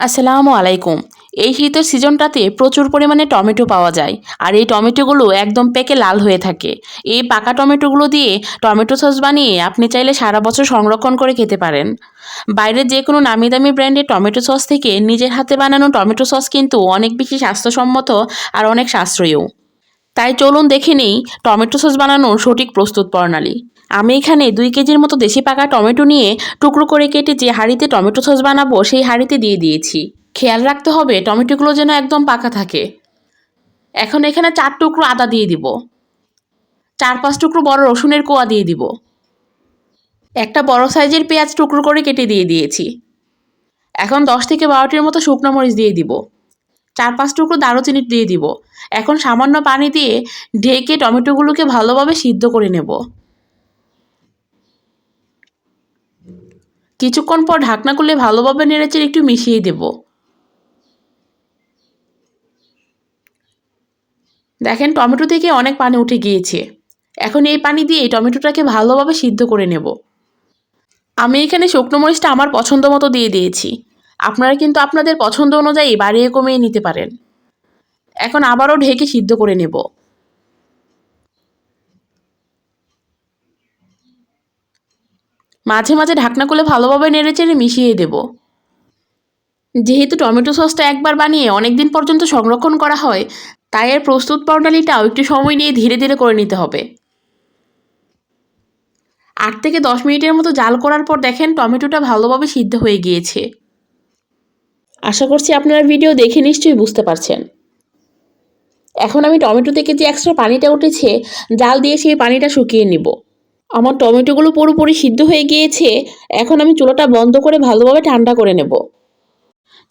আসসালামু আলাইকুম। এই শীতের সিজনটাতে প্রচুর পরিমাণে টমেটো পাওয়া যায়, আর এই টমেটোগুলো একদম পেকে লাল হয়ে থাকে। এই পাকা টমেটোগুলো দিয়ে টমেটো সস বানিয়ে আপনি চাইলে সারা বছর সংরক্ষণ করে খেতে পারেন। বাইরের যে কোনো নামি দামি ব্র্যান্ডের টমেটো সস থেকে নিজের হাতে বানানো টমেটো সস কিন্তু অনেক বেশি স্বাস্থ্যসম্মত আর অনেক সাশ্রয়ীও। তাই চলুন দেখে নিই টমেটো সস বানানোর সঠিক প্রস্তুত প্রণালী। আমি এখানে দুই কেজির মতো দেশি পাকা টমেটো নিয়ে টুকরো করে কেটে যে হাঁড়িতে টমেটো সস বানাবো সেই হাঁড়িতে দিয়ে দিয়েছি। খেয়াল রাখতে হবে টমেটোগুলো যেন একদম পাকা থাকে। এখন এখানে চার টুকরো আদা দিয়ে দিব। চার পাঁচ টুকরো বড় রসুনের কোয়া দিয়ে দিব। একটা বড় সাইজের পেঁয়াজ টুকরো করে কেটে দিয়ে দিয়েছি। এখন দশ থেকে বারোটির মতো শুকনো মরিচ দিয়ে দিব। চার পাঁচ টুকরো দারুচিনি দিয়ে দিব। এখন সামান্য পানি দিয়ে ঢেকে টমেটোগুলোকে ভালোভাবে সিদ্ধ করে নেব। কিছুক্ষণ পর ঢাকনা খুলে ভালোভাবে নেড়েচেড়ে একটু মিশিয়ে দেব। দেখেন টমেটো থেকে অনেক পানি উঠে গিয়েছে। এখন এই পানি দিয়ে টমেটোটাকে ভালোভাবে সিদ্ধ করে নেব। আমি এখানে শুকনো মরিচটা আমার পছন্দ মতো দিয়ে দিয়েছি। আপনারা কিন্তু আপনাদের পছন্দ অনুযায়ী বাড়িয়ে কমিয়ে নিতে পারেন। এখন আবারও ঢেকে সিদ্ধ করে নেব। মাঝে মাঝে ঢাকনা খুলে ভালোভাবে নেড়েচেড়ে মিশিয়ে দেব। যেহেতু টমেটো সসটা একবার বানিয়ে অনেক দিন পর্যন্ত সংরক্ষণ করা হয়, তাই এর প্রস্তুত প্রণালীটাও একটু সময় নিয়ে ধীরে ধীরে করে নিতে হবে। আট থেকে দশ মিনিটের মতো জাল করার পর দেখেন টমেটোটা ভালোভাবে সিদ্ধ হয়ে গিয়েছে। আশা করছি আপনারা ভিডিও দেখে নিশ্চয়ই বুঝতে পারছেন। এখন আমি টমেটো থেকে যে এক্সট্রা পানিটা উঠেছে, জাল দিয়ে সেই পানিটা শুকিয়ে নিব। আমার টমেটোগুলো পুরোপুরি সিদ্ধ হয়ে গিয়েছে, এখন আমি চুলাটা বন্ধ করে ভালোভাবে ঠান্ডা করে নেব।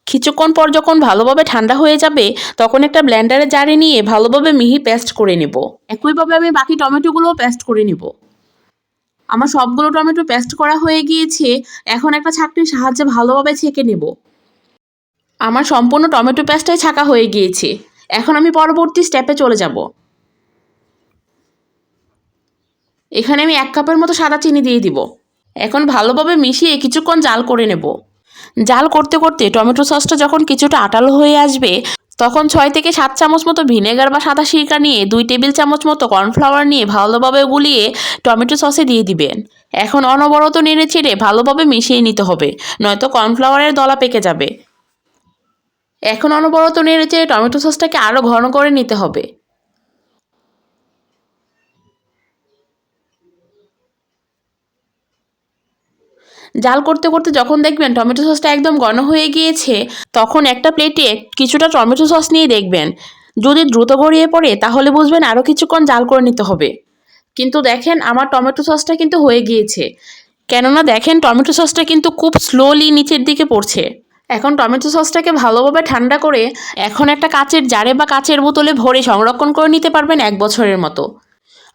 কিছুক্ষণ পর যখন ভালোভাবে ঠান্ডা হয়ে যাবে, তখন একটা ব্ল্যান্ডারে জারে নিয়ে ভালোভাবে মিহি পেস্ট করে নেব। একইভাবে আমি বাকি টমেটোগুলোও পেস্ট করে নেব। আমার সবগুলো টমেটো পেস্ট করা হয়ে গিয়েছে, এখন একটা ছাঁকনির সাহায্যে ভালোভাবে ছেঁকে নেব। আমার সম্পূর্ণ টমেটো পেস্টটাই ছাকা হয়ে গিয়েছে। এখন আমি পরবর্তী স্টেপে চলে যাব। এখানে আমি এক কাপের মতো সাদা চিনি দিয়ে দিব। এখন ভালোভাবে মিশিয়ে কিছুক্ষণ জাল করে নেব। জাল করতে করতে টমেটো সসটা যখন কিছুটা আটালো হয়ে আসবে, তখন ছয় থেকে সাত চামচ মতো ভিনেগার বা সাদা সিরকা নিয়ে দুই টেবিল চামচ মতো কর্নফ্লাওয়ার নিয়ে ভালোভাবে গুলিয়ে টমেটো সসে দিয়ে দিবেন। এখন অনবরত নেড়ে ছেড়ে ভালোভাবে মিশিয়ে নিতে হবে, নয়তো কর্নফ্লাওয়ারের দলা পেকে যাবে। এখন অনবরত নেড়ে চেড়ে টমেটো সসটাকে আরও ঘন করে নিতে হবে। জাল করতে করতে যখন দেখবেন টমেটো সসটা একদম ঘন হয়ে গিয়েছে, তখন একটা প্লেটে কিছুটা টমেটো সস নিয়ে দেখবেন। যদি দ্রুত গড়িয়ে পড়ে, তাহলে বুঝবেন আরও কিছুক্ষণ জাল করে নিতে হবে। কিন্তু দেখেন আমার টমেটো সসটা কিন্তু হয়ে গিয়েছে। কেননা দেখেন টমেটো সসটা কিন্তু খুব স্লোলি নিচের দিকে পড়ছে। এখন টমেটো সসটাকে ভালোভাবে ঠান্ডা করে এখন একটা কাচের জারে বা কাচের বোতলে ভরে সংরক্ষণ করে নিতে পারবেন এক বছরের মতো।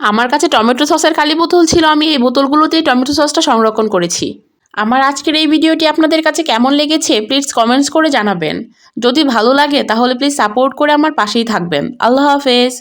আমার কাছে টমেটো সসের খালি বোতল ছিল, আমি এই বোতলগুলোতেই টমেটো সসটা সংরক্ষণ করেছি। আমার আজকের এই ভিডিওটি আপনাদের কাছে কেমন লেগেছে প্লিজ কমেন্টস করে জানাবেন। যদি ভালো লাগে, তাহলে প্লিজ সাপোর্ট করে আমার পাশেই থাকবেন। আল্লাহ হাফেজ।